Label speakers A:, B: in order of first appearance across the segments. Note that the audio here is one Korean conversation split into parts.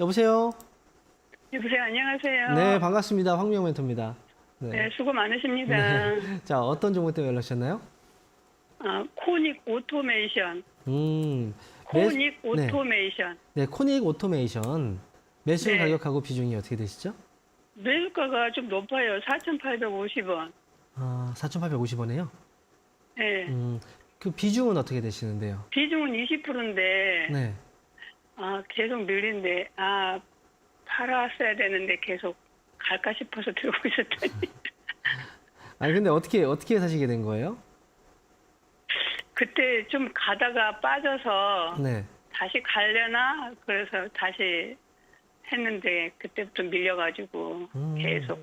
A: 여보세요?
B: 여보세요, 안녕하세요.
A: 네, 반갑습니다. 황미영 멘토입니다. 네.
B: 네, 수고 많으십니다.
A: 자, 어떤 종목 때문에 연락하셨나요?
B: 아, 코닉 오토메이션.
A: 음,
B: 코닉
A: 네.
B: 오토메이션.
A: 네, 코닉 오토메이션 매수
B: 네.
A: 가격하고 비중이 어떻게 되시죠?
B: 매수가가 좀 높아요. 4,850원.
A: 아, 4,850원이에요.
B: 네.
A: 음, 그 비중은 어떻게 되시는데요?
B: 비중은 20%인데,
A: 네.
B: 아, 계속 늘린데, 아, 팔았어야 되는데 계속 갈까 싶어서 들고 있었더니,
A: 아니 근데 어떻게 어떻게 사시게 된 거예요?
B: 그때 좀 가다가 빠져서
A: 네.
B: 다시 가려나? 그래서 다시 했는데, 그때부터 밀려가지고
A: 음.
B: 계속.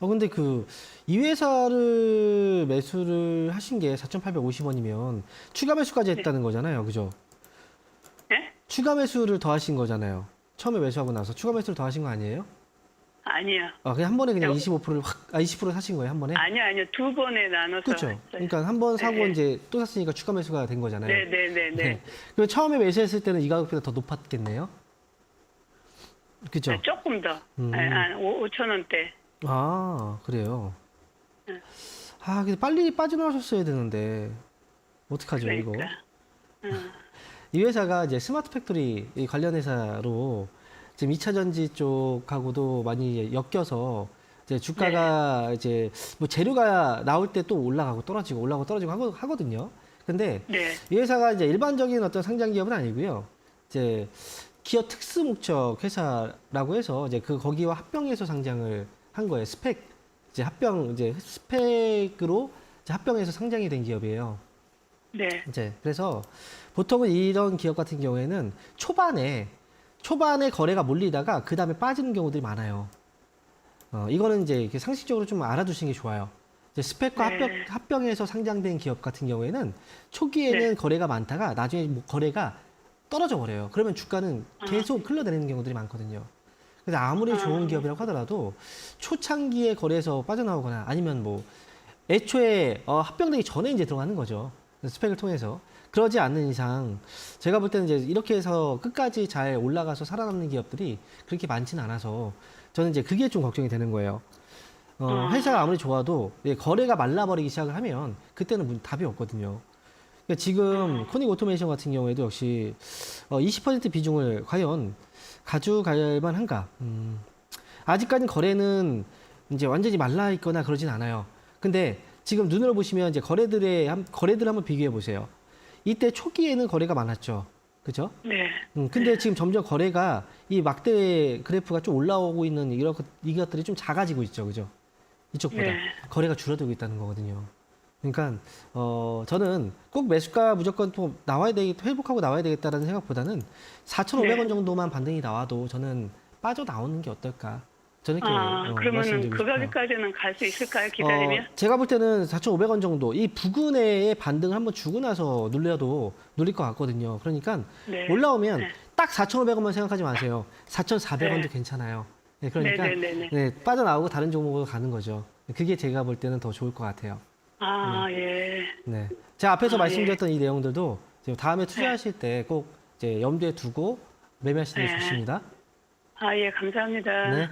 A: 어 근데 그 이 회사를 매수를 하신 게 4,850원이면 추가 매수까지 했다는 거잖아요. 그죠?
B: 네?
A: 추가 매수를 더 하신 거잖아요. 처음에 매수하고 나서 추가 매수를 더 하신 거 아니에요?
B: 아니요.
A: 아, 그냥 한 번에 그냥
B: 여-
A: 25%를 확, 아, 20% 사신 거예요, 한 번에?
B: 아니요, 아니요. 두 번에 나눠서.
A: 그렇죠. 그러니까 한 번 사고
B: 네.
A: 이제 또 샀으니까 추가 매수가 된 거잖아요.
B: 네 네 네 네.
A: 네. 그럼 처음에 매수했을 때는 이 가격보다 더 높았겠네요? 그죠?
B: 아, 조금 더.
A: 음.
B: 아, 한 5천 원대.
A: 아, 그래요.
B: 네.
A: 아, 근데 빨리 빠져나오셨어야 되는데. 어떡하죠, 이거?
B: 그러니까. 음,
A: 이 회사가 이제 스마트 팩토리 이 관련 회사로 지금 2차 전지 쪽하고도 많이 엮여서 이제 주가가
B: 네.
A: 이제 뭐 재료가 나올 때 또 올라가고 떨어지고 올라가고 떨어지고 하거- 하거 든요. 근데
B: 네.
A: 이 회사가 이제 일반적인 어떤 상장 기업은 아니고요. 이제 기업 특수 목적 회사라고 해서 이제 그 거기와 합병해서 상장을 한 거예요. 스펙 이제 합병 이제 스펙으로 이제 합병해서 상장이 된 기업이에요.
B: 네.
A: 이제 그래서 보통은 이런 기업 같은 경우에는 초반에 초반에 거래가 몰리다가 그 다음에 빠지는 경우들이 많아요. 어, 이거는 이제 이렇게 상식적으로 좀 알아두시는 게 좋아요. 이제 스펙과
B: 네.
A: 합병, 합병해서 상장된 기업 같은 경우에는 초기에는
B: 네.
A: 거래가 많다가 나중에 뭐 거래가 떨어져 버려요. 그러면 주가는
B: 아.
A: 계속 흘러내리는 경우들이 많거든요. 그래서 아무리
B: 아.
A: 좋은 기업이라고 하더라도 초창기에 거래에서 빠져나오거나 아니면 뭐 애초에 어, 합병되기 전에 이제 들어가는 거죠. 스펙을 통해서. 그러지 않는 이상 제가 볼 때는 이제 이렇게 해서 끝까지 잘 올라가서 살아남는 기업들이 그렇게 많지는 않아서 저는 이제 그게 좀 걱정이 되는 거예요. 어,
B: 아.
A: 회사가 아무리 좋아도 예, 거래가 말라버리기 시작을 하면 그때는 문- 답이 없거든요. 그러니까 지금 코닉 오토메이션 같은 경우에도 역시 어, 20% 비중을 과연 가져갈 만한가? 음, 아직까지 거래는 이제 완전히 말라 있거나 그러진 않아요. 근데 지금 눈으로 보시면 이제 거래들의 한- 거래들 한번 비교해 보세요. 이때 초기에는 거래가 많았죠. 그죠?
B: 네.
A: 음, 근데 지금 점점 거래가 이 막대 그래프가 좀 올라오고 있는 이런 것- 이것들이 좀 작아지고 있죠. 그죠? 이쪽보다
B: 네.
A: 거래가 줄어들고 있다는 거거든요. 그러니까 어 저는 꼭 매수가 무조건 또 나와야 되겠 회복하고 나와야 되겠다라는 생각보다는 4,500원
B: 네.
A: 정도만 반등이 나와도 저는 빠져 나오는 게 어떨까? 저는 이렇게
B: 아,
A: 어,
B: 그러면은
A: 말씀드리고
B: 그
A: 싶어요.
B: 가격까지는 갈 수 있을까요? 기다리면?
A: 어, 제가 볼 때는 4,500원 정도 이 부근의 반등을 한번 주고 나서 눌려도 눌릴 것 같거든요. 그러니까
B: 네.
A: 올라오면
B: 네.
A: 딱 4,500원만 생각하지 마세요. 4,400원도
B: 네.
A: 괜찮아요. 네, 그러니까
B: 네 네 네 네.
A: 네, 빠져나오고 다른 종목으로 가는 거죠. 그게 제가 볼 때는 더 좋을 것 같아요.
B: 아, 예.
A: 네. 제가 앞에서
B: 아,
A: 말씀드렸던 이 내용들도 지금 다음에 투자하실 때 꼭 이제 염두에 두고 매매하시는 게
B: 네.
A: 좋습니다.
B: 아, 예, 감사합니다.
A: 네.